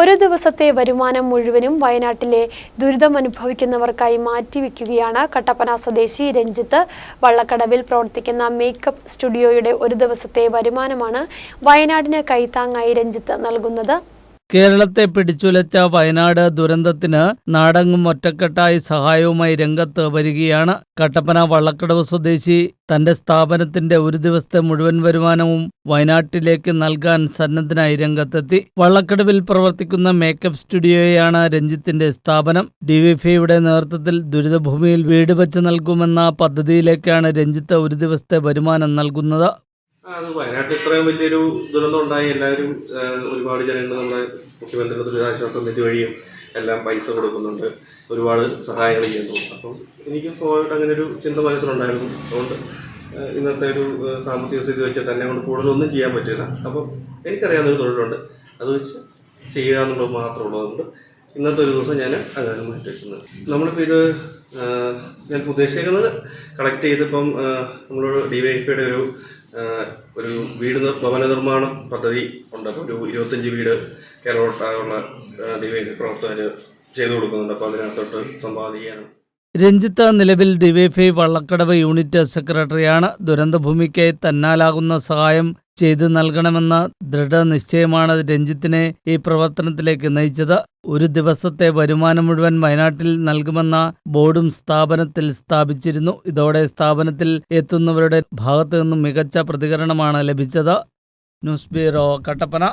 ഒരു ദിവസത്തെ വരുമാനം മുഴുവനും വയനാട്ടിലെ ദുരിതമനുഭവിക്കുന്നവർക്കായി മാറ്റിവെക്കുകയാണ് കട്ടപ്പന സ്വദേശി രഞ്ജിത്ത്. വള്ളക്കടവിൽ പ്രവർത്തിക്കുന്ന മേക്കപ്പ് സ്റ്റുഡിയോയുടെ ഒരു ദിവസത്തെ വരുമാനമാണ് വയനാടിന് കൈത്താങ്ങായി രഞ്ജിത്ത് നൽകുന്നത്. കേരളത്തെ പിടിച്ചുലച്ച വയനാട് ദുരന്തത്തിന് നാടങ്ങും ഒറ്റക്കെട്ടായി സഹായവുമായി രംഗത്ത് വരികയാണ് കട്ടപ്പന വള്ളക്കടവ് സ്വദേശി. തന്റെ സ്ഥാപനത്തിന്റെ ഒരു ദിവസത്തെ മുഴുവൻ വരുമാനവും വയനാട്ടിലേക്ക് നൽകാൻ സന്നദ്ധനായി രംഗത്തെത്തി. വള്ളക്കടവിൽ പ്രവർത്തിക്കുന്ന മേക്കപ്പ് സ്റ്റുഡിയോയാണ് രഞ്ജിത്തിന്റെ സ്ഥാപനം. ഡിവിഫിയുടെ നേതൃത്വത്തിൽ ദുരിതഭൂമിയിൽ വീട് വെച്ച് നൽകുമെന്ന പദ്ധതിയിലേക്കാണ് രഞ്ജിത്ത് ഒരു ദിവസത്തെ വരുമാനം നൽകുന്നത്. അത് വയനാട്ടിൽ ഇത്രയും വലിയൊരു ദുരന്തം ഉണ്ടായി. എല്ലാവരും ഒരുപാട് ജനങ്ങൾ നമ്മുടെ മുഖ്യമന്ത്രിയുടെ ദുരിതാശ്വാസ നിധി വഴിയും എല്ലാം പൈസ കൊടുക്കുന്നുണ്ട്. ഒരുപാട് സഹായങ്ങൾ ചെയ്യുന്നു. അപ്പം എനിക്ക് സ്വാഭാവികമായിട്ട് അങ്ങനെ ഒരു ചിന്ത മനസ്സിലുണ്ടായിരുന്നു. അതുകൊണ്ട് ഇന്നത്തെ ഒരു സാമ്പത്തിക സ്ഥിതി വെച്ചിട്ട് എന്നെ കൊണ്ട് കൂടുതലൊന്നും ചെയ്യാൻ പറ്റില്ല. അപ്പം എനിക്കറിയാവുന്ന ഒരു തൊഴിലുണ്ട്. അത് വെച്ച് ചെയ്യുക എന്നുള്ളത് മാത്രമേ ഉള്ളൂ. അതുകൊണ്ട് ഇന്നത്തെ ഒരു ദിവസം ഞാൻ അങ്ങനെ മാറ്റി വെച്ചിരുന്നത് നമ്മളിപ്പോൾ ഇത് ഞാൻ ഉദ്ദേശിക്കുന്നത് കളക്ട് ചെയ്തിപ്പം നമ്മളൊരു ഡി വൈ ഒരു ഒരു വീട് ഭവന നിർമ്മാണ പദ്ധതി ഉണ്ട്. ഒരു ഇരുപത്തഞ്ച് വീട് കേരളമൊട്ടാകുള്ള പ്രവർത്തകർ ചെയ്തു കൊടുക്കുന്നുണ്ട്. അപ്പോൾ അതിനകത്തോട്ട് സമ്പാദിക്കാനും. രഞ്ജിത്ത് നിലവിൽ ഡിവൈഫൈ വള്ളക്കടവ് യൂണിറ്റ് സെക്രട്ടറിയാണ്. ദുരന്തഭൂമിക്കായി തന്നാലാകുന്ന സഹായം ചെയ്തു നൽകണമെന്ന ദൃഢനിശ്ചയമാണ് രഞ്ജിത്തിനെ ഈ പ്രവർത്തനത്തിലേക്ക് നയിച്ചത്. ഒരു ദിവസത്തെ വരുമാനം മുഴുവൻ വയനാട്ടിൽ നൽകുമെന്ന ബോർഡും സ്ഥാപനത്തിൽ സ്ഥാപിച്ചിരുന്നു. ഇതോടെ സ്ഥാപനത്തിൽ എത്തുന്നവരുടെ ഭാഗത്തു നിന്നും മികച്ച പ്രതികരണമാണ് ലഭിച്ചത്. News bureau Kattappana.